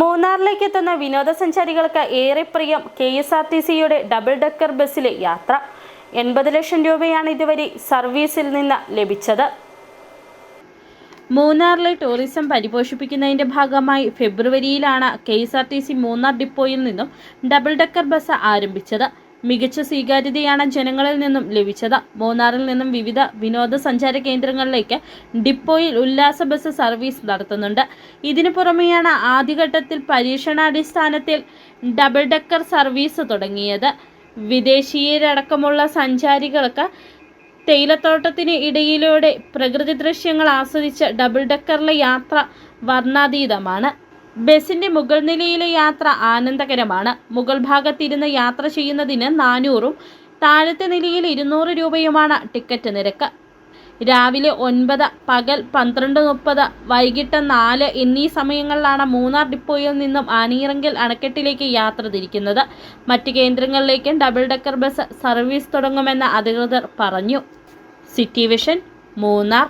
മൂന്നാറിലേക്ക് എത്തുന്ന വിനോദസഞ്ചാരികൾക്ക് ഏറെ പ്രിയം കെ എസ് ആർ ടി സിയുടെ ഡബിൾ ഡെക്കർ ബസ്സിലെ യാത്ര. എൺപത് ലക്ഷം രൂപയാണ് ഇതുവരെ സർവീസിൽ നിന്ന് ലഭിച്ചത്. മൂന്നാറിലെ ടൂറിസം പരിപോഷിപ്പിക്കുന്നതിന്റെ ഭാഗമായി ഫെബ്രുവരിയിലാണ് K S R T C Munnar ഡിപ്പോയിൽ നിന്നും ഡബിൾ ഡെക്കർ ബസ് ആരംഭിച്ചത്. മികച്ച സ്വീകാര്യതയാണ് ജനങ്ങളിൽ നിന്നും ലഭിച്ചത്. മൂന്നാറിൽ നിന്നും വിവിധ വിനോദസഞ്ചാര കേന്ദ്രങ്ങളിലേക്ക് ഡിപ്പോയിൽ ഉല്ലാസ ബസ് സർവീസ് നടത്തുന്നുണ്ട്. ഇതിനു പുറമെയാണ് ആദ്യഘട്ടത്തിൽ പരീക്ഷണാടിസ്ഥാനത്തിൽ ഡബിൾ ഡെക്കർ സർവീസ് തുടങ്ങിയത്. വിദേശീയരടക്കമുള്ള സഞ്ചാരികൾക്ക് തേയിലത്തോട്ടത്തിന് ഇടയിലൂടെ പ്രകൃതി ദൃശ്യങ്ങൾ ആസ്വദിച്ച ഡബിൾ ഡെക്കറിലെ യാത്ര വർണാതീതമാണ്. ബസിന്റെ മുകൾ നിലയിലെ യാത്ര ആനന്ദകരമാണ്. മുകൾ ഭാഗത്തിരുന്ന് യാത്ര ചെയ്യുന്നതിന് നാനൂറും താഴത്തെ നിലയിൽ ഇരുന്നൂറ് രൂപയുമാണ് ടിക്കറ്റ് നിരക്ക്. രാവിലെ ഒൻപത് പകൽ പന്ത്രണ്ട് മുപ്പത് വൈകിട്ട് നാല് എന്നീ സമയങ്ങളിലാണ് മൂന്നാർ ഡിപ്പോയിൽ നിന്നും ആനീറങ്കിൽ അണക്കെട്ടിലേക്ക് യാത്ര തിരിക്കുന്നത്. മറ്റ് കേന്ദ്രങ്ങളിലേക്കും ഡബിൾ ഡെക്കർ ബസ് സർവീസ് തുടങ്ങുമെന്ന് അധികൃതർ പറഞ്ഞു. City vision Munnar.